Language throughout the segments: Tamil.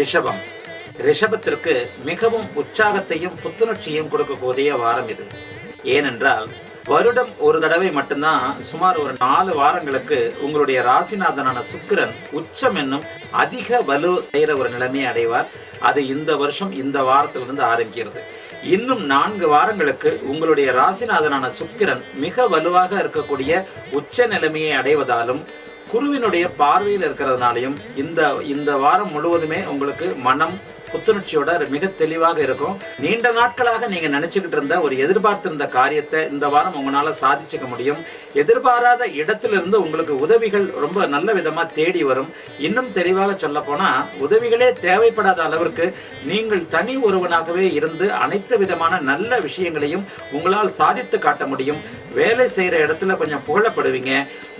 ரிஷபம். ரிஷபத்திற்கு மிகவும் உற்சாகத்தையும் புத்துணர்ச்சியும் கொடுக்கக்கூடிய வாரம் இது. ஏனென்றால் வருடம் ஒரு தடவை மட்டும்தான் சுமார் ஒரு நாலு வாரங்களுக்கு உங்களுடைய ராசிநாதனான சுக்கிரன் உச்சம் என்னும் அதிக வலு செய்கிற ஒரு நிலைமையை அடைவார். அது இந்த வருஷம் இந்த வாரத்திலிருந்து ஆரம்பிக்கிறது. இன்னும் நான்கு வாரங்களுக்கு உங்களுடைய ராசிநாதனான சுக்கிரன் மிக வலுவாக இருக்கக்கூடிய உச்ச நிலைமையை அடைவதாலும் குருவினுடைய பார்வையில் இருக்கிறதுனாலையும் இந்த இந்த வாரம் முழுவதுமே உங்களுக்கு மனம் புத்துணர்ச்சியோட மிக தெளிவாக இருக்கும். நீண்ட நாட்களாக நீங்க நினைச்சுக்கிட்டு இருந்த ஒரு எதிர்பார்த்திருந்த காரியத்தை இந்த வாரம் உங்களால சாதிச்சுக்க முடியும். எதிர்பாராத இடத்திலிருந்து உங்களுக்கு உதவிகள் ரொம்ப நல்ல விதமா தேடி வரும். இன்னும் தெளிவாக சொல்ல போனா உதவிகளே தேவைப்படாத அளவிற்கு நீங்கள் தனி ஒருவனாகவே இருந்து அனைத்து விதமான நல்ல விஷயங்களையும் உங்களால் சாதித்து காட்ட முடியும். வேலை செய்கிற இடத்துல கொஞ்சம் புகழப்படுவீங்க.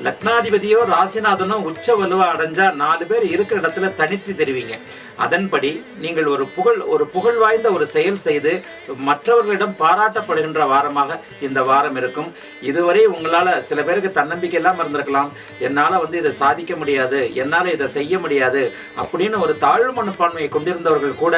லக்னாதிபதியோ ராசிநாதனோ உச்ச வலுவா அடைஞ்சா நாலு பேர் இருக்கிற இடத்துல தனித்து தெரிவிங்க. அதன்படி நீங்கள் ஒரு புகழ் ஒரு புகழ் வாய்ந்த ஒரு செயல் செய்து மற்றவர்களிடம் பாராட்டப்படுகின்ற வாரமாக இந்த வாரம் இருக்கும். இதுவரை உங்களால் சில பேருக்கு தன்னம்பிக்கை இல்லாமல் இருந்திருக்கலாம். என்னால் வந்து இதை சாதிக்க முடியாது என்னால் இதை செய்ய முடியாது அப்படின்னு ஒரு தாழ்வு மனப்பான்மையை கொண்டிருந்தவர்கள் கூட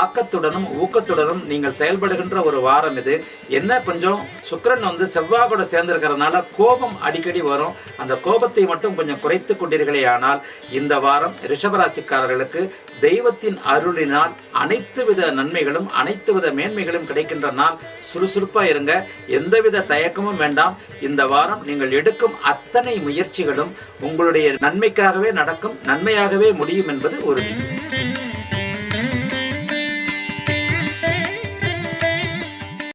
ஆக்கத்துடனும் ஊக்கத்துடனும் நீங்கள் செயல்படுகின்ற ஒரு வாரம் இது. என்ன கொஞ்சம் சுக்கரன் வந்து செவ்வாய் கூட சேர்ந்திருக்கிறதுனால கோபம் அடிக்கடி வரும். அந்த கோபத்தை மட்டும் கொஞ்சம் குறைத்து கொண்டீர்களே ஆனால் இந்த வாரம் ரிஷபராசிக்காரர்களுக்கு தெய்வத்தின் அருளினால் அனைத்து வித நன்மைகளும் அனைத்து வித மேன்மைகளும் கிடைக்கின்ற நாள். சுறுசுறுப்பாக இருங்க. எந்தவித தயக்கமும் வேண்டாம். இந்த வாரம் நீங்கள் எடுக்கும் அத்தனை முயற்சிகளும் உங்களுடைய நன்மைக்காகவே நடக்கும் நன்மையாகவே முடியும் என்பது உறுதி.